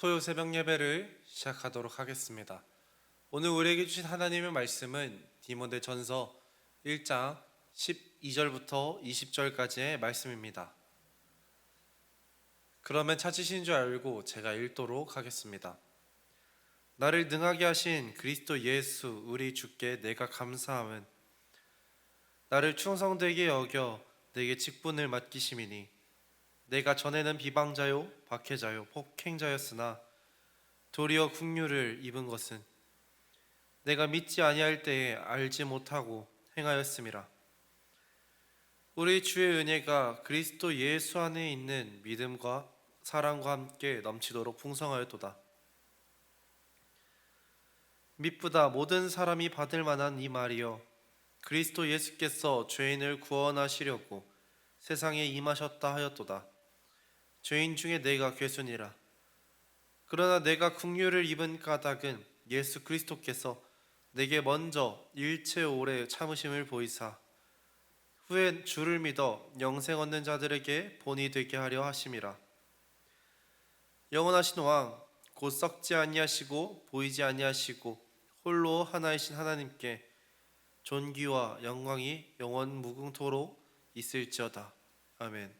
토요 새벽 예배를 시작하도록 하겠습니다. 오늘 우리에게 주신 하나님의 말씀은 디모데 전서 1장 12절부터 20절까지의 말씀입니다. 그러면 찾으신 줄 알고 제가 읽도록 하겠습니다. 나를 능하게 하신 그리스도 예수 우리 주께 내가 감사함은 나를 충성되게 여겨 내게 직분을 맡기심이니 내가 전에는 비방자요 박해자요 폭행자였으나 도리어 국류를 입은 것은 내가 믿지 아니할 때에 알지 못하고 행하였음이라 우리 주의 은혜가 그리스도 예수 안에 있는 믿음과 사랑과 함께 넘치도록 풍성하였도다. 미쁘다 모든 사람이 받을 만한 이 말이여 그리스도 예수께서 죄인을 구원하시려고 세상에 임하셨다 하였도다 죄인 중에 내가 괴순이라. 그러나 내가 국류를 입은 까닭은 예수 그리스도께서 내게 먼저 일체 오래 참으심을 보이사 후에 주를 믿어 영생 얻는 자들에게 본이 되게 하려 하심이라. 영원하신 왕 곧 썩지 아니하시고 보이지 아니하시고 홀로 하나이신 하나님께 존귀와 영광이 영원 무궁토록 있을지어다. 아멘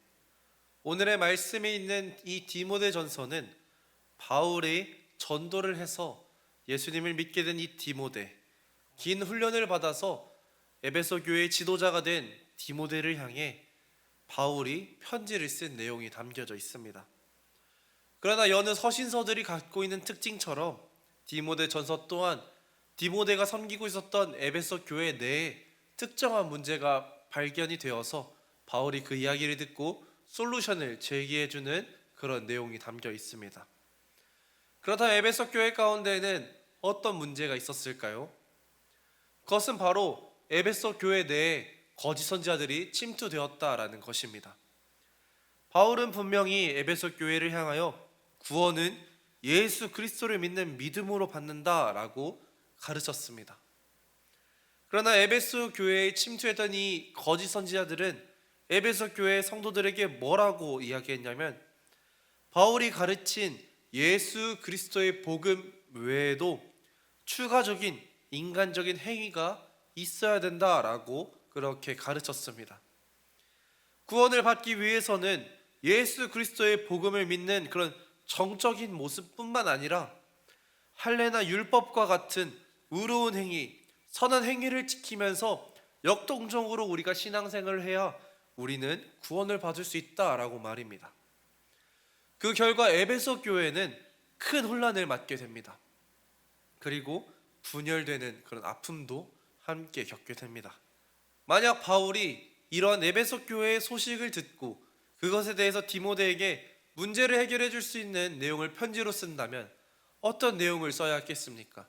오늘의 말씀에 있는 이 디모데 전서는 바울이 전도를 해서 예수님을 믿게 된 이 디모데 긴 훈련을 받아서 에베소 교회의 지도자가 된 디모데를 향해 바울이 편지를 쓴 내용이 담겨져 있습니다. 그러나 여느 서신서들이 갖고 있는 특징처럼 디모데 전서 또한 디모데가 섬기고 있었던 에베소 교회 내에 특정한 문제가 발견이 되어서 바울이 그 이야기를 듣고 솔루션을 제기해주는 그런 내용이 담겨 있습니다. 그렇다면 에베소 교회 가운데는 어떤 문제가 있었을까요? 그것은 바로 에베소 교회 내에 거짓 선지자들이 침투되었다라는 것입니다. 바울은 분명히 에베소 교회를 향하여 구원은 예수 그리스도를 믿는 믿음으로 받는다라고 가르쳤습니다. 그러나 에베소 교회에 침투했던 이 거짓 선지자들은 에베소 교회 성도들에게 뭐라고 이야기했냐면 바울이 가르친 예수 그리스도의 복음 외에도 추가적인 인간적인 행위가 있어야 된다라고 그렇게 가르쳤습니다. 구원을 받기 위해서는 예수 그리스도의 복음을 믿는 그런 정적인 모습뿐만 아니라 할례나 율법과 같은 의로운 행위, 선한 행위를 지키면서 역동적으로 우리가 신앙생활을 해야 우리는 구원을 받을 수 있다라고 말입니다. 그 결과 에베소 교회는 큰 혼란을 맞게 됩니다. 그리고 분열되는 그런 아픔도 함께 겪게 됩니다. 만약 바울이 이러한 에베소 교회의 소식을 듣고 그것에 대해서 디모데에게 문제를 해결해 줄 수 있는 내용을 편지로 쓴다면 어떤 내용을 써야 했겠습니까?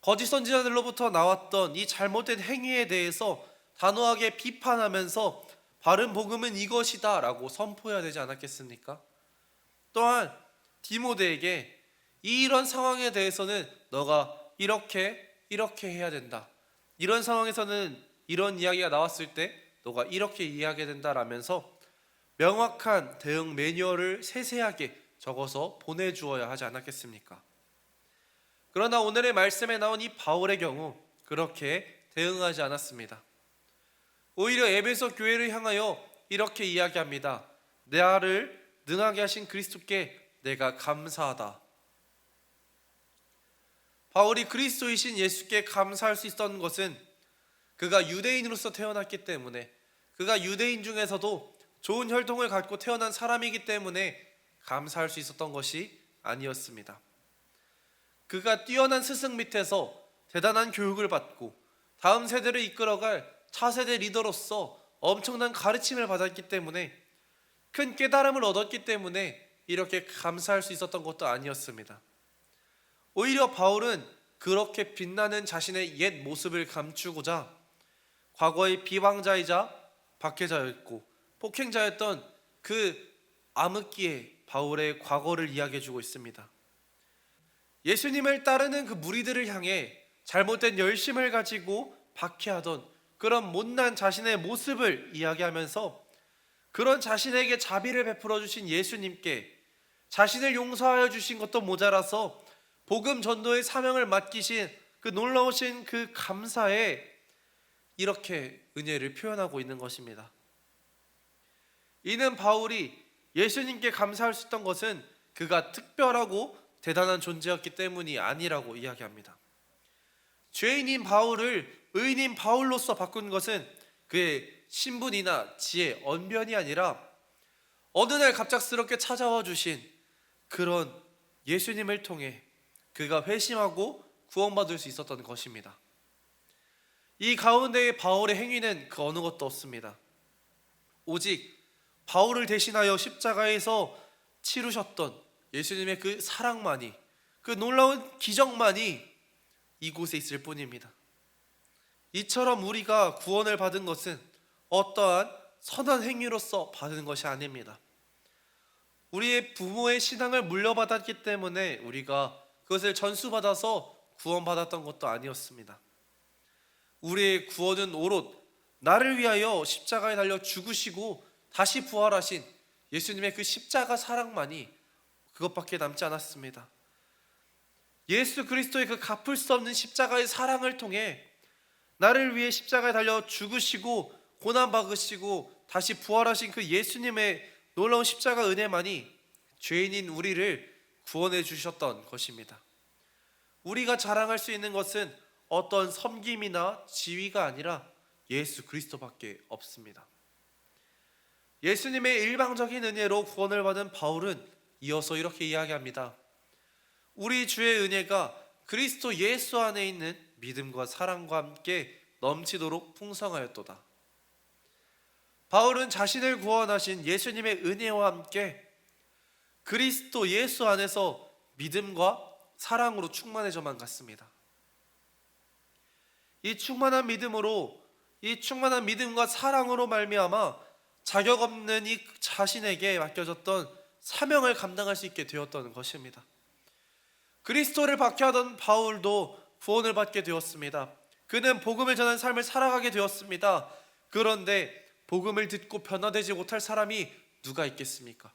거짓 선지자들로부터 나왔던 이 잘못된 행위에 대해서 단호하게 비판하면서 바른 복음은 이것이다 라고 선포해야 되지 않았겠습니까? 또한 디모데에게 이런 상황에 대해서는 너가 이렇게 이렇게 해야 된다. 이런 상황에서는 이런 이야기가 나왔을 때 너가 이렇게 이해하게 된다라면서 명확한 대응 매뉴얼을 세세하게 적어서 보내주어야 하지 않았겠습니까? 그러나 오늘의 말씀에 나온 이 바울의 경우 그렇게 대응하지 않았습니다. 오히려 에베소 교회를 향하여 이렇게 이야기합니다. 나를 능하게 하신 그리스도께 내가 감사하다. 바울이 그리스도이신 예수께 감사할 수 있었던 것은 그가 유대인으로서 태어났기 때문에 그가 유대인 중에서도 좋은 혈통을 갖고 태어난 사람이기 때문에 감사할 수 있었던 것이 아니었습니다. 그가 뛰어난 스승 밑에서 대단한 교육을 받고 다음 세대를 이끌어갈 차세대 리더로서 엄청난 가르침을 받았기 때문에 큰 깨달음을 얻었기 때문에 이렇게 감사할 수 있었던 것도 아니었습니다. 오히려 바울은 그렇게 빛나는 자신의 옛 모습을 감추고자 과거의 비방자이자 박해자였고 폭행자였던 그 암흑기에 바울의 과거를 이야기해 주고 있습니다. 예수님을 따르는 그 무리들을 향해 잘못된 열심을 가지고 박해하던 그런 못난 자신의 모습을 이야기하면서 그런 자신에게 자비를 베풀어 주신 예수님께 자신을 용서하여 주신 것도 모자라서 복음 전도의 사명을 맡기신 그 놀라우신 그 감사에 이렇게 은혜를 표현하고 있는 것입니다. 이는 바울이 예수님께 감사할 수 있던 것은 그가 특별하고 대단한 존재였기 때문이 아니라고 이야기합니다. 죄인인 바울을 의인인 바울로서 바꾼 것은 그의 신분이나 지혜, 언변이 아니라 어느 날 갑작스럽게 찾아와 주신 그런 예수님을 통해 그가 회심하고 구원받을 수 있었던 것입니다. 이 가운데의 바울의 행위는 그 어느 것도 없습니다. 오직 바울을 대신하여 십자가에서 치르셨던 예수님의 그 사랑만이 그 놀라운 기적만이 이곳에 있을 뿐입니다. 이처럼 우리가 구원을 받은 것은 어떠한 선한 행위로서 받은 것이 아닙니다. 우리의 부모의 신앙을 물려받았기 때문에 우리가 그것을 전수받아서 구원받았던 것도 아니었습니다. 우리의 구원은 오롯 나를 위하여 십자가에 달려 죽으시고 다시 부활하신 예수님의 그 십자가 사랑만이 그것밖에 남지 않았습니다. 예수 그리스도의 그 갚을 수 없는 십자가의 사랑을 통해 나를 위해 십자가에 달려 죽으시고 고난 받으시고 다시 부활하신 그 예수님의 놀라운 십자가 은혜만이 죄인인 우리를 구원해 주셨던 것입니다. 우리가 자랑할 수 있는 것은 어떤 섬김이나 지위가 아니라 예수 그리스도밖에 없습니다. 예수님의 일방적인 은혜로 구원을 받은 바울은 이어서 이렇게 이야기합니다. 우리 주의 은혜가 그리스도 예수 안에 있는 믿음과 사랑과 함께 넘치도록 풍성하였도다. 바울은 자신을 구원하신 예수님의 은혜와 함께 그리스도 예수 안에서 믿음과 사랑으로 충만해져만 갔습니다. 이 충만한 믿음으로 이 충만한 믿음과 사랑으로 말미암아 자격 없는 이 자신에게 맡겨졌던 사명을 감당할 수 있게 되었던 것입니다. 그리스도를 박해하던 바울도 구원을 받게 되었습니다. 그는 복음을 전하는 삶을 살아가게 되었습니다. 그런데 복음을 듣고 변화되지 못할 사람이 누가 있겠습니까?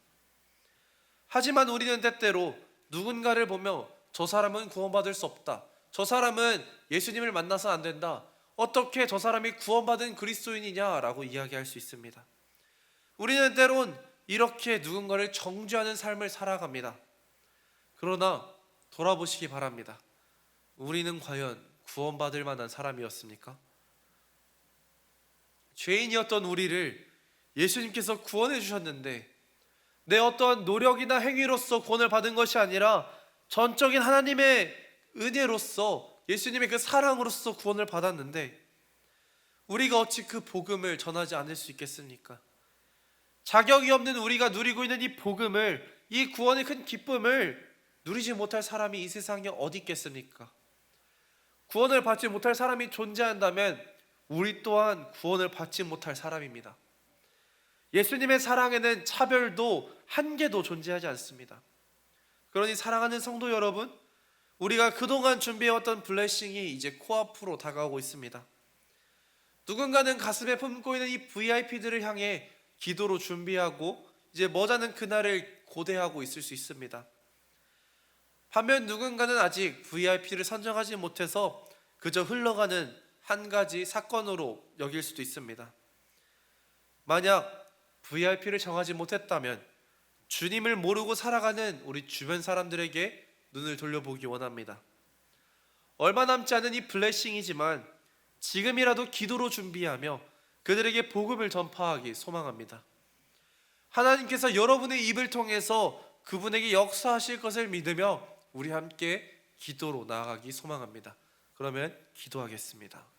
하지만 우리는 때때로 누군가를 보며 저 사람은 구원받을 수 없다. 저 사람은 예수님을 만나서 안 된다. 어떻게 저 사람이 구원받은 그리스도인이냐라고 이야기할 수 있습니다. 우리는 때론 이렇게 누군가를 정죄하는 삶을 살아갑니다. 그러나 돌아보시기 바랍니다. 우리는 과연 구원받을 만한 사람이었습니까? 죄인이었던 우리를 예수님께서 구원해 주셨는데 내 어떠한 노력이나 행위로서 구원을 받은 것이 아니라 전적인 하나님의 은혜로서 예수님의 그 사랑으로서 구원을 받았는데 우리가 어찌 그 복음을 전하지 않을 수 있겠습니까? 자격이 없는 우리가 누리고 있는 이 복음을 이 구원의 큰 기쁨을 누리지 못할 사람이 이 세상에 어디 있겠습니까? 구원을 받지 못할 사람이 존재한다면 우리 또한 구원을 받지 못할 사람입니다. 예수님의 사랑에는 차별도 한계도 존재하지 않습니다. 그러니 사랑하는 성도 여러분, 우리가 그동안 준비해왔던 블레싱이 이제 코앞으로 다가오고 있습니다. 누군가는 가슴에 품고 있는 이 VIP들을 향해 기도로 준비하고 이제 머자는 그날을 고대하고 있을 수 있습니다. 반면 누군가는 아직 VIP를 선정하지 못해서 그저 흘러가는 한 가지 사건으로 여길 수도 있습니다. 만약 VIP를 정하지 못했다면 주님을 모르고 살아가는 우리 주변 사람들에게 눈을 돌려보기 원합니다. 얼마 남지 않은 이 블레싱이지만 지금이라도 기도로 준비하며 그들에게 복음을 전파하기 소망합니다. 하나님께서 여러분의 입을 통해서 그분에게 역사하실 것을 믿으며 우리 함께 기도로 나아가기 소망합니다. 그러면 기도하겠습니다.